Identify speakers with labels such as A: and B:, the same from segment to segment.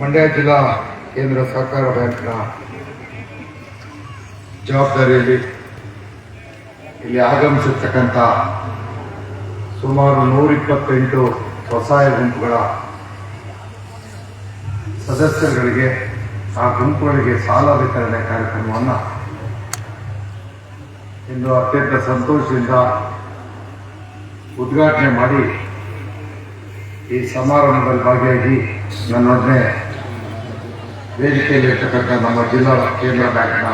A: ಮಂಡ್ಯ ಜಿಲ್ಲಾ ಕೇಂದ್ರ ಸಹಕಾರ ಬ್ಯಾಂಕ್ನ ಜವಾಬ್ದಾರಿಯಲ್ಲಿ ಇಲ್ಲಿ ಆಗಮಿಸಿರ್ತಕ್ಕಂಥ ಸುಮಾರು ನೂರ ಇಪ್ಪತ್ತೆಂಟು ಸ್ವಸಹಾಯ ಗುಂಪುಗಳ ಸದಸ್ಯರುಗಳಿಗೆ ಆ ಗುಂಪುಗಳಿಗೆ ಸಾಲ ವಿತರಣೆ ಕಾರ್ಯಕ್ರಮವನ್ನು ಇಂದು ಅತ್ಯಂತ ಸಂತೋಷದಿಂದ ಉದ್ಘಾಟನೆ ಮಾಡಿ ಈ ಸಮಾರಂಭದಲ್ಲಿ ಭಾಗಿಯಾಗಿ ನನ್ನೊಡನೆ ವೇದಿಕೆಯಲ್ಲಿರ್ತಕ್ಕಂಥ ನಮ್ಮ ಜಿಲ್ಲಾ ಕೇಂದ್ರ ಬ್ಯಾಂಕ್ನ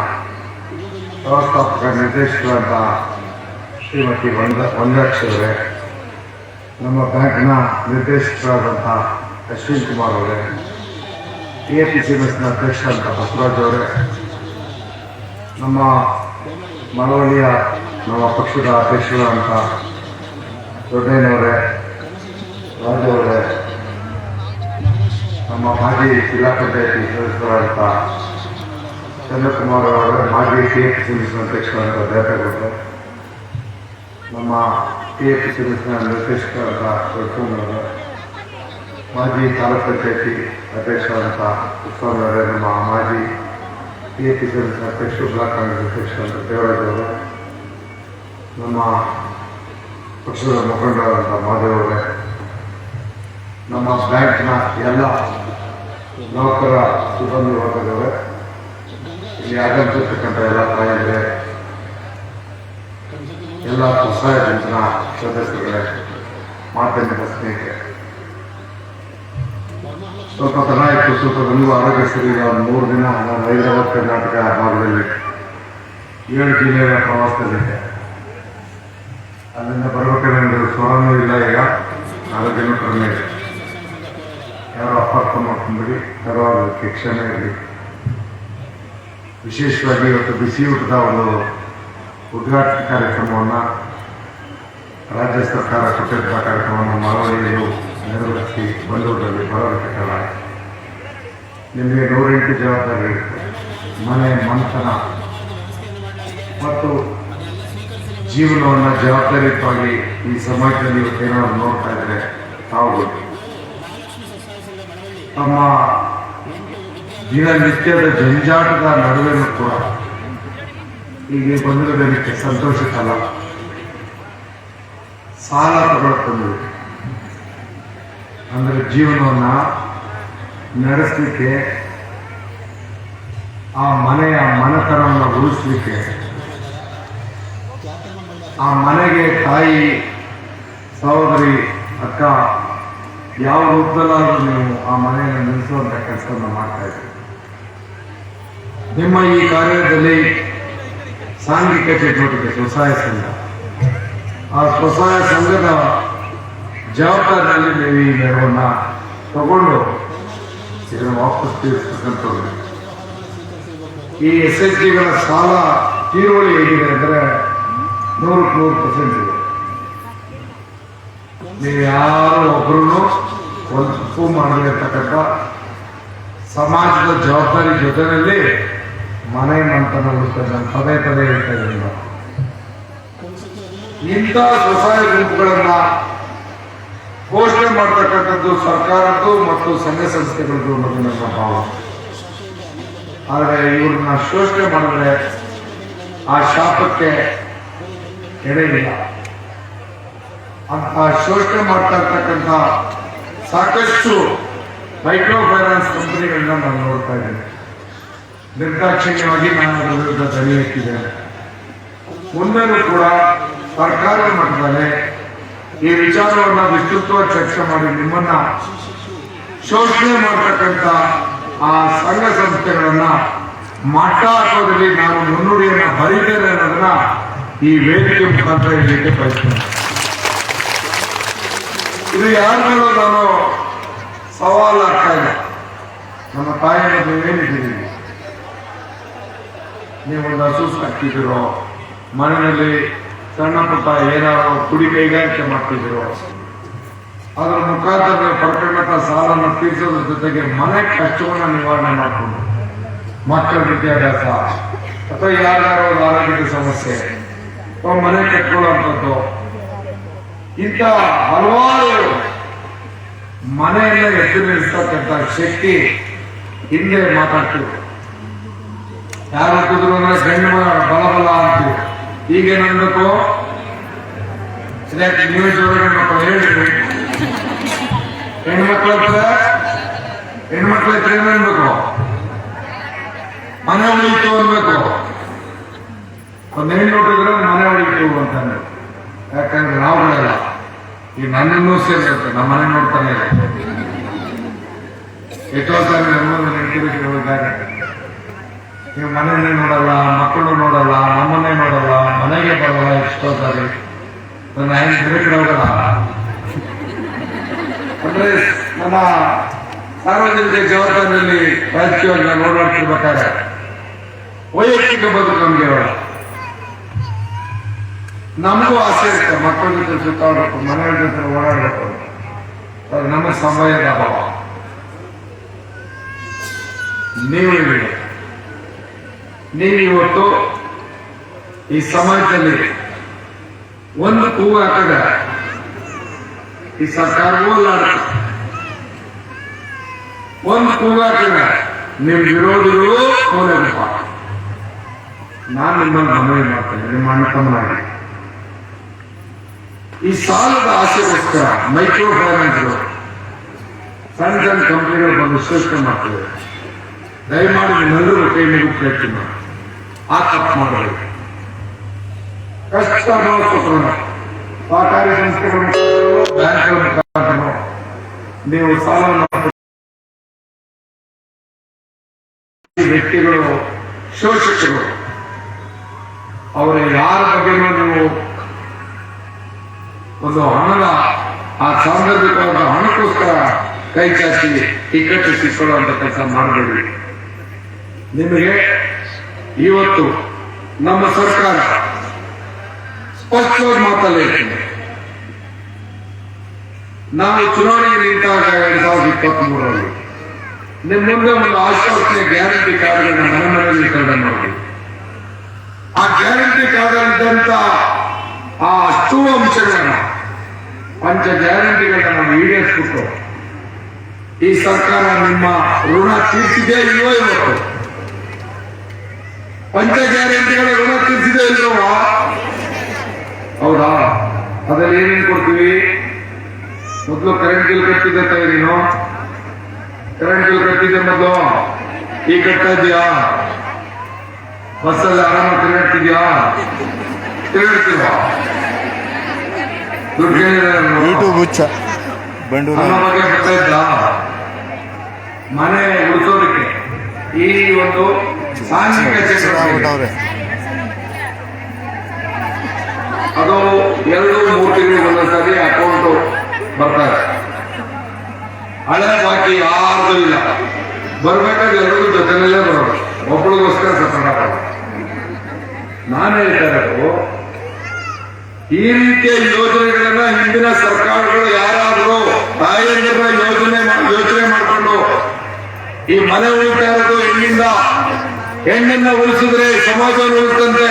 A: ವ್ಯವಸ್ಥಾಪಕ ನಿರ್ದೇಶಕರಾದ ಶ್ರೀಮತಿ ವಂದ ವಂದಾಕ್ಷರವರೇ ನಮ್ಮ ಬ್ಯಾಂಕ್ನ ನಿರ್ದೇಶಕರಾದಂಥ ಅಶ್ವಿನ್ ಕುಮಾರ್ ಅವರೇ ಎ ಪಿ ಸಿ ಎಸ್ನ ಅಧ್ಯಕ್ಷರಾದಂಥ ಬಸವರಾಜ್ ಅವರೇ, ನಮ್ಮ ಮಳವಳ್ಳಿಯ ನಮ್ಮ ಪಕ್ಷದ ಅಧ್ಯಕ್ಷರಾದಂಥ ದೊಡ್ಡಯ್ಯನವರೇ ಅವರೇ ನಮ್ಮ ಮಾಜಿ ಜಿಲ್ಲಾ ಪಂಚಾಯತಿ ಸದಸ್ಯರಾದಂಥ ಚಂದ್ರಕುಮಾರ್ ಅವರೇ ಮಾಜಿ ಟಿ ಎಫ್ ಸಿ ಅಧ್ಯಕ್ಷರಾದ ದೇವೇಗೌಡರು ನಮ್ಮ ಟಿ ಎಫ್ ಸಿ ಮಿಸ್ನ ನಿರ್ದೇಶಕರಾದ ದೊಡ್ಡಪ್ಪನವರು ಮಾಜಿ ತಾಲೂಕ್ ಪಂಚಾಯತಿ ಅಧ್ಯಕ್ಷರಾದಂಥ ಉತ್ಸವರೇ ನಮ್ಮ ಮಾಜಿ ಟಿ ಎಫ್ ಸಿ ಮಿಸ್ನ ಅಧ್ಯಕ್ಷರು ಬ್ಲಾಕ್ ಕಾಂಗ್ರೆಸ್ ಅಧ್ಯಕ್ಷರಾದ ದೇವರಾಜ್ ಅವರು, ನಮ್ಮ ಪಕ್ಷದ ಮುಖಂಡರಾದಂಥ ಮಾಧವರೇ ನಮ್ಮ ಬ್ಯಾಂಕ್ನ ಎಲ್ಲ ನೌಕರ ಸಿಬ್ಬಂದಿ ವರ್ಗದವರೇ, ಇಲ್ಲಿ ಆಗಮಿಸಿರ್ತಕ್ಕಂಥ ಎಲ್ಲ ತಾಯಿಗಳೇ ಎಲ್ಲ ಸ್ವಸಹಾಯ ಗುಂಪಿನ ಸದಸ್ಯರುಗಳೇ, ಮಾಧ್ಯಮದ ಸ್ನೇಹಿತರೆ. ಸ್ವಲ್ಪ ತನಾಯಿತು, ಸ್ವಲ್ಪ ಬಂದು ಆರೋಗ್ಯ ಸರಿ ಒಂದು ಮೂರು ದಿನ ನಾನು ಹೈದರಾಬಾದ್ ಕರ್ನಾಟಕ ಭಾಗದಲ್ಲಿ ಏಳು ಜಿಲ್ಲೆಯ ಪ್ರವಾಸದಲ್ಲಿದ್ದೆ. ಅಲ್ಲಿಂದ ಬರಬೇಕಾದ್ರೆ ಸ್ವರನೂ ಇಲ್ಲ, ಈಗ ಆರೋಗ್ಯನೂ ಕಡಿಮೆ ಇದೆ. ಯಾರೋ ಅದಕ್ಕೆ ಕ್ಷಮೆ ಇರಲಿ ವಿಶೇಷವಾಗಿ ಇವತ್ತು ಬಿಸಿ ಊಟದ ಒಂದು ಉದ್ಘಾಟನೆ ಕಾರ್ಯಕ್ರಮವನ್ನು ರಾಜ್ಯ ಸರ್ಕಾರ ಕೊಟ್ಟಿರುವ ಕಾರ್ಯಕ್ರಮವನ್ನು ಮಾನವೀಯರು ನೆರವೇರಿಸಿ ಬಂದೂರಲ್ಲಿ ಬರಬೇಕಲ್ಲ ನಿಮಗೆ ನೂರೆಂಟು ಜವಾಬ್ದಾರಿ ಮನೆ, ಮನತನ ಮತ್ತು ಜೀವನವನ್ನು ಜವಾಬ್ದಾರಿಯುತವಾಗಿ ಈ ಸಮಾಜದಲ್ಲಿ ಇವತ್ತೇನಾದ್ರು ನೋಡ್ತಾ ಇದ್ರೆ ತಾವು ತಮ್ಮ ದಿನನಿತ್ಯದ ಜಂಜಾಟದ ನಡುವೆ ಕೂಡ ಹೀಗೆ ಬಂದಿರೋದಕ್ಕೆ ಸಂತೋಷಕ್ಕಲ್ಲ ಸಾಲ ತಗೊಳ್ಕೊಂಡು ಅಂದ್ರೆ ಜೀವನವನ್ನ ನಡೆಸಲಿಕ್ಕೆ, ಆ ಮನೆಯ ಮನೆತನವನ್ನು ಉಳಿಸ್ಲಿಕ್ಕೆ, ಆ ಮನೆಗೆ ತಾಯಿ, ಸಹೋದರಿ, ಅಕ್ಕ ಯಾವ ರೂಪದಲ್ಲಾದರೂ ನೀವು ಆ ಮನೆಯನ್ನು ನಿಲ್ಲಿಸುವಂತ ಕೆಲಸವನ್ನು ಮಾಡ್ತಾ ಇದ್ದೀರಿ. ನಿಮ್ಮ ಈ ಕಾರ್ಯದಲ್ಲಿ ಸಾಂಘಿಕ ಚಟುವಟಿಕೆ, ಸ್ವಸಹಾಯ ಸಂಘ. ಆ ಸ್ವಸಹಾಯ ಸಂಘದ ಜವಾಬ್ದಾರಿಯಲ್ಲಿ ನೀವು ಈ ನೆರವನ್ನ ತಗೊಂಡು ಇದನ್ನು ವಾಪಸ್ ತೀರಿಸ್ತಕ್ಕಂಥದ್ದು. ಈ ಎಸ್ ಎಸ್ ಜಿಗಳ ಸಾಲ ತೀರುವಳಿ ಹೇಗಿದೆ ಅಂದರೆ ನೂರಕ್ಕೆ ನೂರು ಪರ್ಸೆಂಟ್ ಇದೆ. ನೀವು ಯಾರು ಒಬ್ಬರು ಒಂದು ತಪ್ಪು ಮಾಡಲಿರ್ತಕ್ಕಂಥ ಸಮಾಜದ ಜವಾಬ್ದಾರಿ ಜೊತೆಯಲ್ಲಿ ಮನೆ ಮಂತನ ನಾನು ಪದೇ ಪದೇ ಹೇಳ್ತಾ. ಇಂಥ ಸ್ವಸಹಾಯ ಗುಂಪುಗಳನ್ನ ಘೋಷಣೆ ಮಾಡ್ತಕ್ಕಂಥದ್ದು ಸರ್ಕಾರದ್ದು ಮತ್ತು ಸಂಘ ಸಂಸ್ಥೆಗಳದ್ದು ಅನ್ನೋದು ನನ್ನ ಭಾವ ಆದರೆ ಇವ್ರನ್ನ ಶೋಷಣೆ ಮಾಡಿದ್ರೆ ಆ ಶಾಪಕ್ಕೆ ಎಡೆಯಿಲ್ಲ ಅಂತ ಶೋಷಣೆ ಮಾಡ್ತಾ ಇರ್ತಕ್ಕಂಥ ಸಾಕಷ್ಟು ಮೈಕ್ರೋ ಫೈನಾನ್ಸ್ ಕಂಪನಿಗಳನ್ನ ನಾನು ನೋಡ್ತಾ ಇದ್ದೇನೆ ನಿರ್ದಾಕ್ಷಿಣ್ಯವಾಗಿ ನಾನು ಅದರ ವಿರುದ್ಧ ಧ್ವನಿ ಎತ್ತಿದ್ದೇನೆ ಮುಂದೆನೂ ಕೂಡ ಸರ್ಕಾರ ಮಟ್ಟದಲ್ಲಿ ಈ ವಿಚಾರವನ್ನು ವಿಸ್ತೃತವಾಗಿ ಚರ್ಚೆ ಮಾಡಿ ನಿಮ್ಮನ್ನ ಶೋಷಣೆ ಮಾಡ್ತಕ್ಕಂಥ ಆ ಸಂಘ ಸಂಸ್ಥೆಗಳನ್ನ ಮಟ್ಟ ಹಾಕೋದ್ರಲ್ಲಿ ನಾನು ಮುನ್ನುಡಿಯನ್ನು ಬರೀತೇನೆ ಅನ್ನೋದನ್ನ ಈ ವೇದಿಕೆ ಮುಖಾಂತರ ಹೇಳಲಿಕ್ಕೆ ಬಯಸ್ತೇನೆ ಇದು ಯಾರ ಮೇಲೂ ನಾನು ಸವಾಲು ಆಗ್ತಾ ಇಲ್ಲ ನಮ್ಮ ತಾಯಿಯನ್ನು ಏನಿದ್ದೀವಿ ನೀವು ಹಸು ಸಾಕ್ತಿದ್ದೀರೋ ಮನೆಯಲ್ಲಿ ಸಣ್ಣ ಪುಟ್ಟ ಏನಾದ್ರು ಕುಡಿ ಕೈಗಾರಿಕೆ ಮಾಡ್ತಿದ್ದೀರೋ? ಅದರ ಮುಖಾಂತರ ನೀವು ಪಡ್ಕೊಂಡಂತ ಸಾಲನ್ನು ತೀರಿಸೋದ್ರ ಜೊತೆಗೆ ಮನೆ ಕಷ್ಟವನ್ನ ನಿವಾರಣೆ ಮಾಡಿಕೊಂಡು ಮಕ್ಕಳ ವಿದ್ಯಾಭ್ಯಾಸ ಅಥವಾ ಯಾರ್ಯಾರೋ ಒಂದು ಆರೋಗ್ಯದ ಸಮಸ್ಯೆ, ಅಥವಾ ಮನೆ ಕಟ್ಕೊಳ್ಳುವಂಥದ್ದು ಇಂಥ ಹಲವಾರು ಮನೆಯನ್ನ ಎದ್ದು ನಿಲ್ಲಿಸ್ತಕ್ಕಂಥ ಶಕ್ತಿ ಹಿಂದೆ ಮಾತಾಡ್ತೀವಿ. ಯಾರು ಹುಟ್ಟಿದ್ರು ಅಂದ್ರೆ ಗಂಡು ಬಲ ಬಲ ಅಂತೀವಿ. ಈಗೇನು ಅನ್ಬೇಕು ಇದಕ್ಕೆ ನೀವು ಮಕ್ಕಳು ಹೇಳಿದ್ರಿ ಹೆಣ್ಮಕ್ಳು ಹೆಣ್ಮಕ್ಳ ಏನ್ ಅನ್ಬೇಕು? ಮನೆ ಉಳಿತು ಅನ್ಬೇಕು. ಒಂದ್ ಹೆಣ್ಣು ನೋಡಿದ್ರೆ ಮನೆ ಉಳಿತು ಅಂತಂದ್ರೆ ಯಾಕಂದ್ರೆ ನಾವುಗಳೆಲ್ಲ ಈ ನನ್ನನ್ನು ಸೇರಿಸುತ್ತೆ ನಮ್ಮ ಮನೆ ನೋಡ್ತಾನೆ ಎಷ್ಟೋ ಸಾರಿ ನಮ್ಮನ್ನು ನೀವು ಮನೆಯನ್ನೇ ನೋಡಲ್ಲ, ಮಕ್ಕಳು ನೋಡಲ್ಲ, ನಮ್ಮನ್ನೇ ನೋಡಲ್ಲ, ಮನೆಗೆ ಬರಲ್ಲ ಎಷ್ಟೋ ಸಾರಿ ನನ್ನ ಬೇರೆ ಕಡೆ ಹೋಗಲ್ಲ. ಅಂದ್ರೆ ನಮ್ಮ ಸಾರ್ವಜನಿಕ ಜವಾಬ್ದಾರಿಯಲ್ಲಿ ರಾಜಕೀಯವಾಗಿ ನೋಡಾಡ್ತಿರ್ಬೇಕಾದ್ರೆ ವೈಯಕ್ತಿಕ ಬದುಕು ನಮ್ಗೆ ಇರೋಲ್ಲ ನಮಗೂ ಆಸೆ ಇರುತ್ತೆ, ಮಕ್ಕಳ ಜೊತೆ ಸುತ್ತಾಡಬೇಕು ಮನೆಯ ಜೊತೆ ಓಡಾಡಬೇಕು. ನಮ್ಮ ಸಮಯದ ಅಭಾವ. ನೀವೇ ನೀವು ಇವತ್ತು ಈ ಸಮಾಜದಲ್ಲಿ ಒಂದು ಹಾಕಿದ್ರೆ ಈ ಸರ್ಕಾರವೂ ಅಲ್ಲಾಡುತ್ತೆ ಒಂದು ಕೂಗು ಹಾಕಿದ್ರೆ ನಿಮ್ ವಿರೋಧಿಗಳು ಕೋಲೆಗಪ್ಪ ನಾನು ನಿಮ್ಮನ್ನು ಮನವಿ ಮಾಡ್ತೇನೆ, ನಿಮ್ಮ ಅಣ್ಣ ತಮ್ಮನಾಗಿ ಈ ಸಾಲದ ಆಸೆಗೋಸ್ಕರ ಮೈಕ್ರೋ ಫೈನಾನ್ಸ್ ಸಣ್ಣ ಸಣ್ಣ ಕಂಪನಿಗಳು ಬಂದು ಶೋಷಣೆ ಮಾಡ್ತವೆ. ದಯಮಾಡಿ ನಿಮ್ಮೆಲ್ಲರೂ ಕೈ ಮುಗಿದು ಕೇಳ್ತೀನಿ ಆ ತಪ್ಪು ಮಾಡಬೇಕು ಕಷ್ಟ ಅನುಭವಿಸ್ಕೊಟ್ರು ಸಹಕಾರಿ ಸಂಸ್ಥೆಗಳ ಬ್ಯಾಂಕ್ಗಳ ನೀವು ಸಾಲವನ್ನು ವ್ಯಕ್ತಿಗಳು ಶೋಷಕರು. ಅವರು ಯಾರ ಬಗ್ಗೆ ನೀವು ಒಂದು ಹಣದ ಆ ಸಾಂದರ್ಭಿಕವಾದ ಹಣಕ್ಕೋಸ್ಕರ ಕೈ ಚಾಚಿ ಟಿಕೆಟ್ ಸಿಕ್ಕೊಳ್ಳುವಂತ ಕೆಲಸ ಮಾಡಬೇಡಿ. ನಿಮಗೆ ಇವತ್ತು ನಮ್ಮ ಸರ್ಕಾರ ಸ್ಪಷ್ಟವಾಗಿ ಮಾತಲ್ಲೇ ನಾವು ಚುನಾವಣೆಗೆ ನಿಂತಾಗ ಎರಡ್ ಸಾವಿರದ ಇಪ್ಪತ್ತ್ ಮೂರರಲ್ಲಿ ನಿಮ್ಮ ಮುಂದೆ ಒಂದು ಆಶ್ವಾಸನೆ ಗ್ಯಾರಂಟಿ ಕಾರ್ಡ್ಗಳನ್ನ ಮನೆ ಮನೆಯಲ್ಲಿ ವಿತರಣೆ ಮಾಡಿ. ಆ ಗ್ಯಾರಂಟಿ ಕಾರ್ಡ್ ಆ ಅಷ್ಟು ಅಂಶಗಳನ್ನ ಪಂಚ ಗ್ಯಾರಂಟಿಗಳನ್ನ ನಾವು ಈಡೇರಿಸ್ಬಿಟ್ಟು ಈ ಸರ್ಕಾರ ನಿಮ್ಮ ಋಣ ತೀರ್ಸಿದೆ ಇಲ್ವೋ ಇವತ್ತು? ಪಂಚ ಗ್ಯಾರಂಟಿಗಳ ಋಣ ತೀರ್ಸಿದೆ ಇಲ್ವೋ? ಹೌದಾ? ಅದರಲ್ಲಿ ಏನೇನು ಕೊಡ್ತೀವಿ? ಮೊದಲು ಕರೆಂಟ್ ಬಿಲ್ ಕಟ್ಟಿದ್ದೆ ತಾಯಿ ನೀನು. ಕರೆಂಟ್ ಬಿಲ್ ಕಟ್ಟಿದ್ದೆ ಮೊದಲು. ಈ ಕಟ್ತಾ ಇದೆಯಾ ಬಸ್ಸಲ್ಲಿ ಆರಾಮಾಗಿ ತಿರುಗಾಡ್ತಿದ್ಯಾ ತಿರುಗಾಡ್ತೀವಾ
B: ಯೂಟ್ಯೂಬ್ ಹುಚ್ಚ. ಬಂಡೂರು.
A: ಮನೆ ಉಳಿಸೋದಕ್ಕೆ. ಈ ಒಂದು ಸಾಂಘಿಕ ಅದು ಎರಡು ಮೂರು ತಿಂಗಳಿಗೆ ಒಂದೊಂದ್ಸರಿ ಅಕೌಂಟ್ ಬರ್ತಾರೆ ಹಳೆ ಬಾಕಿ ಯಾರ್ದು ಇಲ್ಲ. ಬರ್ಬೇಕಾದ್ರೆ ಎಲ್ಲರಿಗೂ ಜೊತೆನಲ್ಲೇ ಬರೋದು. ಒಬ್ಬಳಿಗೋಸ್ಕರ ಸಪರೇಟ್ ನಾನು ಹೇಳ್ತಾ ಇರೋದು ಈ ರೀತಿಯ ಯೋಜನೆಗಳನ್ನ ಹಿಂದಿನ ಸರ್ಕಾರಗಳು ಯಾರಾದರೂ ತಾಯಂದಿರ ಯೋಜನೆ ಯೋಚನೆ ಮಾಡಿಕೊಂಡು ಈ ಮನೆ ಉಳಿತಾ ಇರೋದು ಹೆಣ್ಣಿಂದ, ಹೆಣ್ಣನ್ನ ಉಳಿಸಿದ್ರೆ ಸಮಾಜ ಉಳಿಸಿದಂತೆ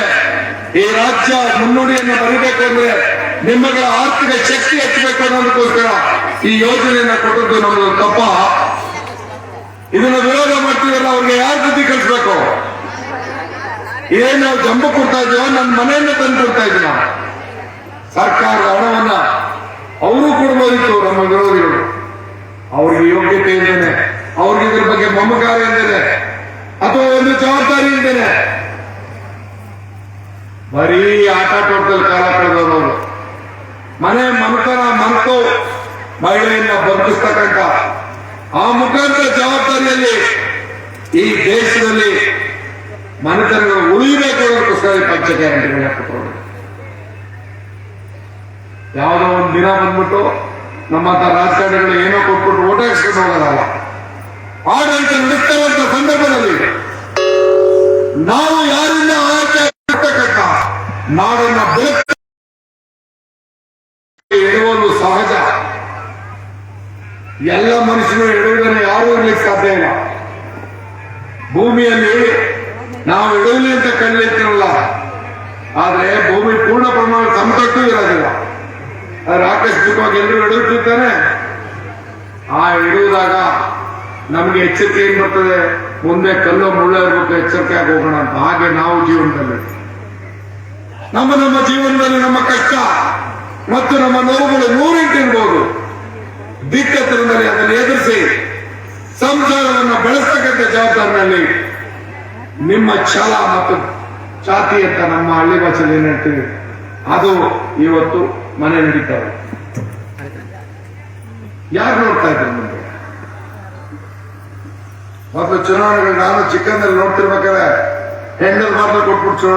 A: ಈ ರಾಜ್ಯ ಮುನ್ನುಡಿಯನ್ನು ಬರಬೇಕಂದ್ರೆ ನಿಮ್ಮಗಳ ಆರ್ಥಿಕ ಶಕ್ತಿ ಹೆಚ್ಚಬೇಕು ಅನ್ನೋದಕ್ಕೋಸ್ಕರ ಈ ಯೋಜನೆಯನ್ನ ಕೊಟ್ಟದ್ದು ನಮ್ಮದು ತಪ್ಪ. ಇದನ್ನ ವಿರೋಧ ಮಾಡ್ತೀವಲ್ಲ ಅವ್ರಿಗೆ ಯಾರು ಬುದ್ಧಿ ಕಲಿಸ್ಬೇಕು? ಏನ್ ನಾವು ಜಂಬ ಕೊಡ್ತಾ ಇದೀವೋ ನನ್ನ ಮನೆಯನ್ನ ತಂದು ಕೊಡ್ತಾ ನಾವು ಸರ್ಕಾರದ ಹಣವನ್ನ ಅವರು ಕೊಡ್ಬೋದಿತ್ತು ನಮ್ಮ ವಿರೋಧಿಗಳು. ಅವ್ರಿಗೆ ಯೋಗ್ಯತೆ ಇದ್ದೇನೆ ಅವ್ರಿಗೆ ಇದ್ರ ಬಗ್ಗೆ ಮಮಕಾರ ಇದ್ದೇನೆ ಅಥವಾ ಒಂದು ಜವಾಬ್ದಾರಿ ಇದ್ದೇನೆ ಬರೀ ಆಟ ಟೋಟದಲ್ಲಿ ಕಾಲ ಕಳೆದವರು ಮನೆ ಮಮತನ ಮರೆತು ಮಹಿಳೆಯನ್ನ ಬಂಧಿಸ್ತಕ್ಕಂಥ ಆ ಮುಖಾಂತರ ಜವಾಬ್ದಾರಿಯಲ್ಲಿ ಈ ದೇಶದಲ್ಲಿ ಮನೆತನಗಳು ಉಳಿಬೇಕು ಅನ್ನೋದಕ್ಕೋಸ್ಕರ ಪಂಚ ಯಾವುದೋ ಒಂದು ದಿನ ಬಂದ್ಬಿಟ್ಟು ನಮ್ಮಂತ ರಾಜಕಾರಣಿಗಳು ಏನೋ ಕೊಟ್ಬಿಟ್ಟು ಓಟ್ ಹಾಕ್ಸ್ಕೊಂಡು ಹೋಗೋದಲ್ಲ. ಆಡಳಿತ ನಡೆಸ್ತಕ್ಕಂಥ ಸಂದರ್ಭದಲ್ಲಿ ನಾವು ಯಾರಿಂದ ಆಯ್ಕೆ ಆಗ್ತಕ್ಕಂಥ ನಾಡನ್ನ ಬೆಳಕು ಒಂದು ಸಹಜ. ಎಲ್ಲ ಮನುಷ್ಯರು ಎಡುವುದನ್ನು ಯಾರು ಇರ್ಲಿಕ್ಕೆ ಸಾಧ್ಯ ಇಲ್ಲ. ಭೂಮಿಯಲ್ಲಿ ನಾವು ಎಡುವಲಿ ಅಂತ ಕಣ್ಣಿರ್ತೀರಲ್ಲ ಆದ್ರೆ ಭೂಮಿ ಪೂರ್ಣ ಪ್ರಮಾಣ ಸಮತಟ್ಟು ಇರೋದಿಲ್ಲ. ಆದ್ರೆ ಆಕಸ್ಮಿಕವಾಗಿ ಎಲ್ಲರೂ ಎಡುತ್ತಿರ್ತಾನೆ ಆ ಇಡುವುದಾಗ ನಮ್ಗೆ ಎಚ್ಚರಿಕೆ ಏನ್ ಬರ್ತದೆ? ಮುಂದೆ ಕಲ್ಲು ಮುಳ್ಳ ಇರ್ಬೇಕು, ಎಚ್ಚರಿಕೆ ಆಗಿ ಹೋಗೋಣ ಅಂತ. ಹಾಗೆ ನಾವು ಜೀವನದಲ್ಲಿ. ನಮ್ಮ ನಮ್ಮ ಜೀವನದಲ್ಲಿ ನಮ್ಮ ಕಷ್ಟ ಮತ್ತು ನಮ್ಮ ನೋವುಗಳು ನೂರೆಂಟು ಇರ್ಬೋದು ದಿಕ್ಕತ್ತರದಲ್ಲಿ ಅದನ್ನು ಎದುರಿಸಿ ಸಂಸಾರವನ್ನು ಬೆಳೆಸ್ತಕ್ಕಂಥ ಜವಾಬ್ದಾರಿನಲ್ಲಿ ನಿಮ್ಮ ಛಲ ಮತ್ತು ಜಾತಿ ಅಂತ ನಮ್ಮ ಹಳ್ಳಿ ಭಾಷೆಯಲ್ಲಿ ಏನ್ ಹೇಳ್ತೀವಿ? ಅದು ಇವತ್ತು ಮನೆ ನಡೀತಾವೆ. ಯಾರು ನೋಡ್ತಾ ಇದ್ದಾರೆ ಮುಂದೆ ಮೊದಲು ಚುನಾವಣೆಗಳು ನಾನು ಚಿಕ್ಕಂದಲ್ಲಿ ನೋಡ್ತಿರ್ಬೇಕಾದ್ರೆ ಹೆಂಡಲ್ ಮಾತ್ರ ಕೊಟ್ಬಿಟ್ಟು